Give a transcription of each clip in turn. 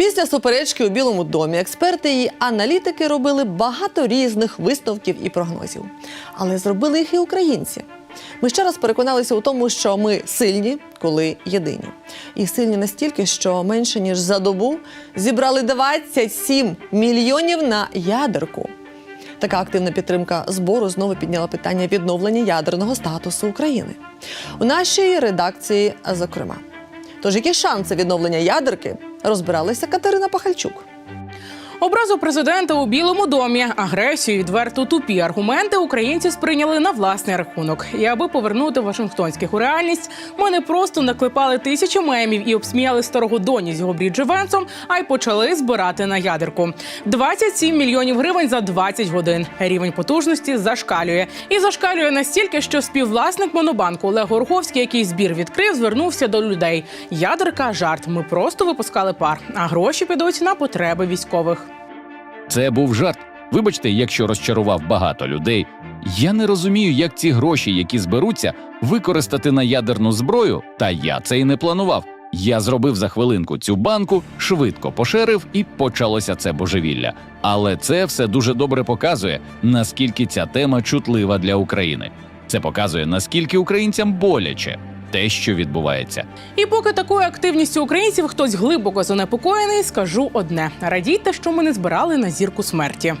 Після суперечки у Білому домі експерти і аналітики робили багато різних висновків і прогнозів. Але зробили їх і українці. Ми ще раз переконалися у тому, що ми сильні, коли єдині. І сильні настільки, що менше ніж за добу зібрали 27 мільйонів на ядерку. Така активна підтримка збору знову підняла питання відновлення ядерного статусу України. У нашій редакції, зокрема. Тож, які шанси відновлення ядерки розбиралася Катерина Пахальчук. Образу президента у Білому домі, агресію, відверто тупі аргументи українці сприйняли на власний рахунок. І аби повернути Вашингтонських у реальність, ми не просто наклепали тисячі мемів і обсміяли старого доні з його бріджевенсом, а й почали збирати на ядерку. 27 мільйонів гривень за 20 годин. Рівень потужності зашкалює. І зашкалює настільки, що співвласник монобанку Олег Гороховський, який збір відкрив, звернувся до людей. Ядерка жарт. Ми просто випускали пар, а гроші підуть на потреби військових. Це був жарт. Вибачте, якщо розчарував багато людей. Я не розумію, як ці гроші, які зберуться, використати на ядерну зброю, та я це й не планував. Я зробив за хвилинку цю банку, швидко поширив, і почалося це божевілля. Але це все дуже добре показує, наскільки ця тема чутлива для України. Це показує, наскільки українцям боляче те, що відбувається. І поки такою активністю українців хтось глибоко занепокоєний, скажу одне: радійте, що ми не збирали на зірку смерті.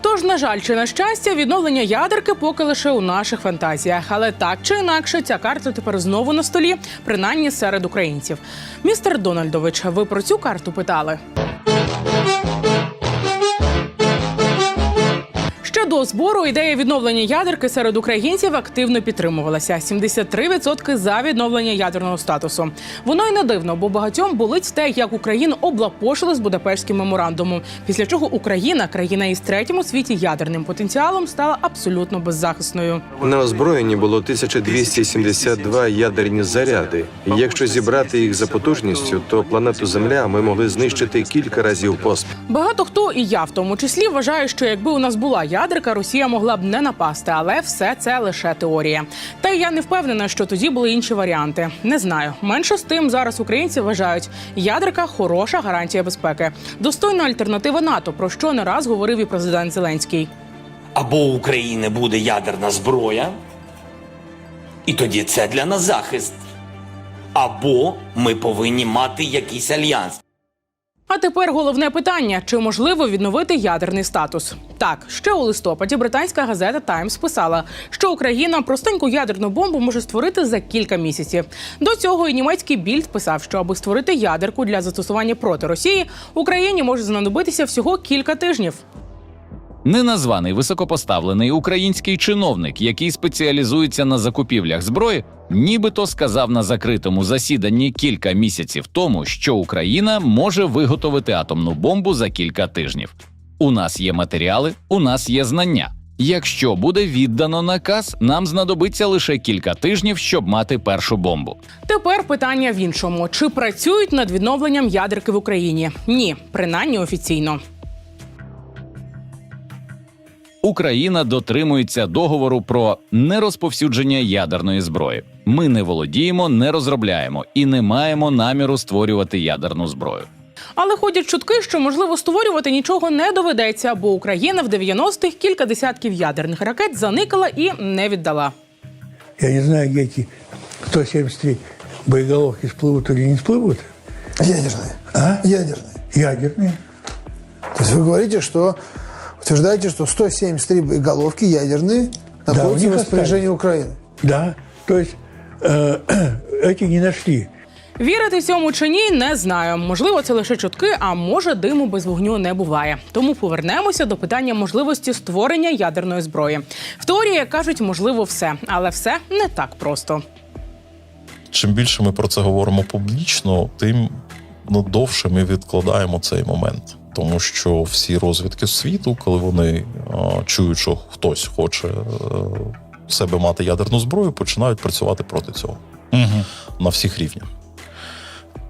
Тож, на жаль, чи на щастя, відновлення ядерки поки лише у наших фантазіях. Але так чи інакше, ця карта тепер знову на столі, принаймні серед українців. Містер Дональдович, ви про цю карту питали? До збору ідея відновлення ядерки серед українців активно підтримувалася. 73% за відновлення ядерного статусу. Воно й не дивно, бо багатьом болить те, як Україну облапошили з Будапештським меморандумом. Після чого Україна, країна із третім у світі ядерним потенціалом, стала абсолютно беззахисною. На озброєнні було 1272 ядерні заряди. Якщо зібрати їх за потужністю, то планету Земля ми могли знищити кілька разів поспіль. Багато хто, і я в тому числі, вважає, що якби у нас була ядерка, Росія могла б не напасти, але все це лише теорія. Та й я не впевнена, що тоді були інші варіанти. Не знаю. Менше з тим зараз українці вважають, ядерка хороша гарантія безпеки, достойна альтернатива НАТО, про що не раз говорив і президент Зеленський. Або у України буде ядерна зброя, і тоді це для нас захист. Або ми повинні мати якийсь альянс. А тепер головне питання: чи можливо відновити ядерний статус? Так, ще у листопаді британська газета Таймс писала, що Україна простеньку ядерну бомбу може створити за кілька місяців. До цього і німецький більд писав, що аби створити ядерку для застосування проти Росії, Україні може знадобитися всього кілька тижнів. Неназваний високопоставлений український чиновник, який спеціалізується на закупівлях зброї, нібито сказав на закритому засіданні кілька місяців тому, що Україна може виготовити атомну бомбу за кілька тижнів. У нас є матеріали, у нас є знання. Якщо буде віддано наказ, нам знадобиться лише кілька тижнів, щоб мати першу бомбу. Тепер питання в іншому: чи працюють над відновленням ядерки в Україні? Ні, принаймні офіційно. Україна дотримується договору про нерозповсюдження ядерної зброї. Ми не володіємо, не розробляємо і не маємо наміру створювати ядерну зброю. Але ходять чутки, що можливо створювати нічого не доведеться, бо Україна в 90-х кілька десятків ядерних ракет заникала і не віддала. Я не знаю, где эти 173 боеголовки всплывут или не всплывут. Ядерные. А? Ядерные. Ядерные. То есть вы говорите, что утверждаете, что 173 боеголовки ядерные Да, у находятся них в распоряжении остались. Украины. Да, то есть э, эти не нашли. Вірити цьому чи ні, не знаю. Можливо, це лише чутки, а може, диму без вогню не буває. Тому повернемося до питання можливості створення ядерної зброї. В теорії як кажуть, можливо, все, але все не так просто. чим більше ми про це говоримо публічно, тим ну, довше ми відкладаємо цей момент. Тому що всі розвідки світу, коли вони е, чують, що хтось хоче е, себе мати ядерну зброю, починають працювати проти цього на всіх рівнях.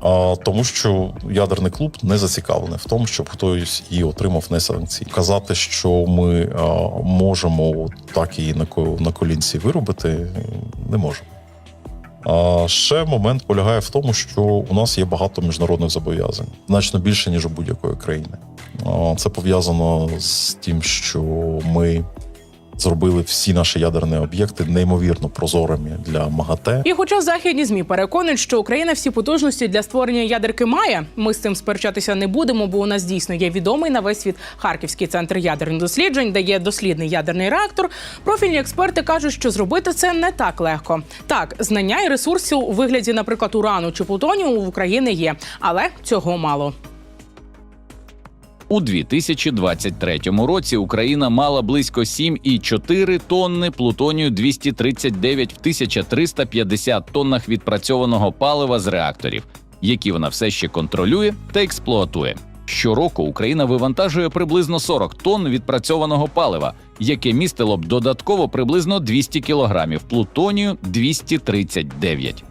А, тому що ядерний клуб не зацікавлений в тому, щоб хтось її отримав не санкції. Казати, що ми а, можемо так її на, на колінці виробити, не можемо. Ще момент полягає в тому, що у нас є багато міжнародних зобов'язань, значно більше ніж у будь-якої країни. Це пов'язано з тим, що ми зробили всі наші ядерні об'єкти неймовірно прозорими для МАГАТЕ. І хоча західні змі переконують, що Україна всі потужності для створення ядерки має, ми з цим сперечатися не будемо, бо у нас дійсно є відомий на весь світ Харківський центр ядерних досліджень, де є дослідний ядерний реактор. Профільні експерти кажуть, що зробити це не так легко. Так, знання і ресурсів у вигляді, наприклад, урану чи плутонію в Україні є, але цього мало. У 2023 році Україна мала близько 7,4 тонни плутонію 239 в 1350 тоннах відпрацьованого палива з реакторів, які вона все ще контролює та експлуатує. Щороку Україна вивантажує приблизно 40 тонн відпрацьованого палива, яке містило б додатково приблизно 200 кілограмів плутонію 239.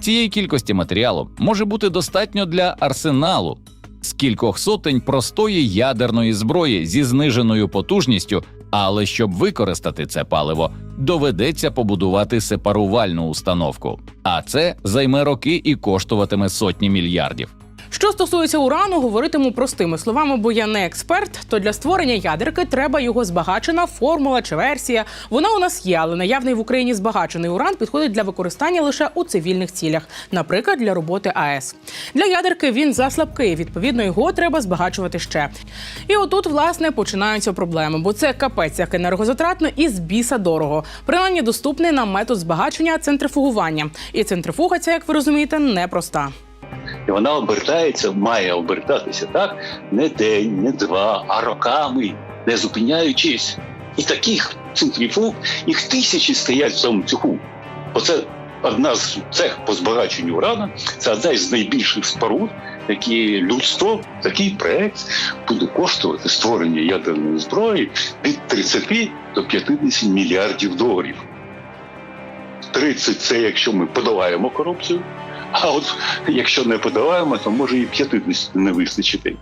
Цієї кількості матеріалу може бути достатньо для арсеналу з кількох сотень простої ядерної зброї зі зниженою потужністю. Але щоб використати це паливо, доведеться побудувати сепарувальну установку. А це займе роки і коштуватиме сотні мільярдів. Що стосується урану, говоритиму простими словами, бо я не експерт. То для створення ядерки треба його збагачена формула чи версія. Вона у нас є, але наявний в Україні збагачений уран підходить для використання лише у цивільних цілях, наприклад, для роботи АЕС. Для ядерки він заслабкий. Відповідно, його треба збагачувати ще. І отут, власне, починаються проблеми, бо це капець як енергозатратно і з біса дорого. Принаймні доступний нам метод збагачення центрифугування. І центрифуга ця, як ви розумієте, непроста. І вона обертається, має обертатися так не день, не два, а роками, не зупиняючись. І таких центрифуг, їх тисячі стоять в цьому цеху. Оце одна з цех по збагаченню урана, це одна із найбільших споруд, які людство, такий проект буде коштувати створення ядерної зброї від 30 до 50 мільярдів доларів. 30 – це якщо ми подолаємо корупцію. А от якщо не подолаємо, то може і 50 не вистачити.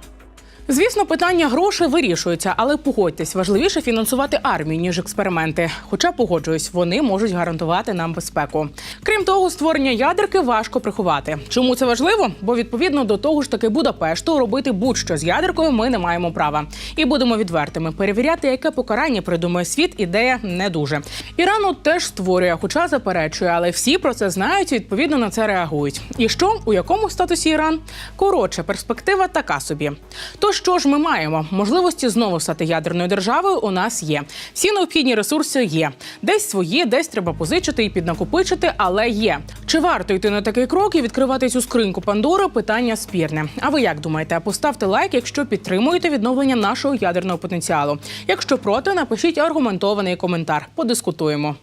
Звісно, питання грошей вирішується, але погодьтесь, важливіше фінансувати армію ніж експерименти. Хоча погоджуюсь, вони можуть гарантувати нам безпеку. Крім того, створення ядерки важко приховати. Чому це важливо? Бо відповідно до того ж таки Будапешту робити будь-що з ядеркою ми не маємо права. І будемо відвертими. Перевіряти, яке покарання придумає світ, ідея не дуже. Ірану теж створює, хоча заперечує, але всі про це знають відповідно на це реагують. І що у якому статусі Іран? Коротше, перспектива така собі. Тож що ж ми маємо? Можливості знову стати ядерною державою у нас є. Всі необхідні ресурси є. Десь свої, десь треба позичити і піднакопичити, але є. Чи варто йти на такий крок і відкривати цю скриньку Пандори? Питання спірне. А ви як думаєте? Поставте лайк, якщо підтримуєте відновлення нашого ядерного потенціалу. Якщо проти, напишіть аргументований коментар. Подискутуємо.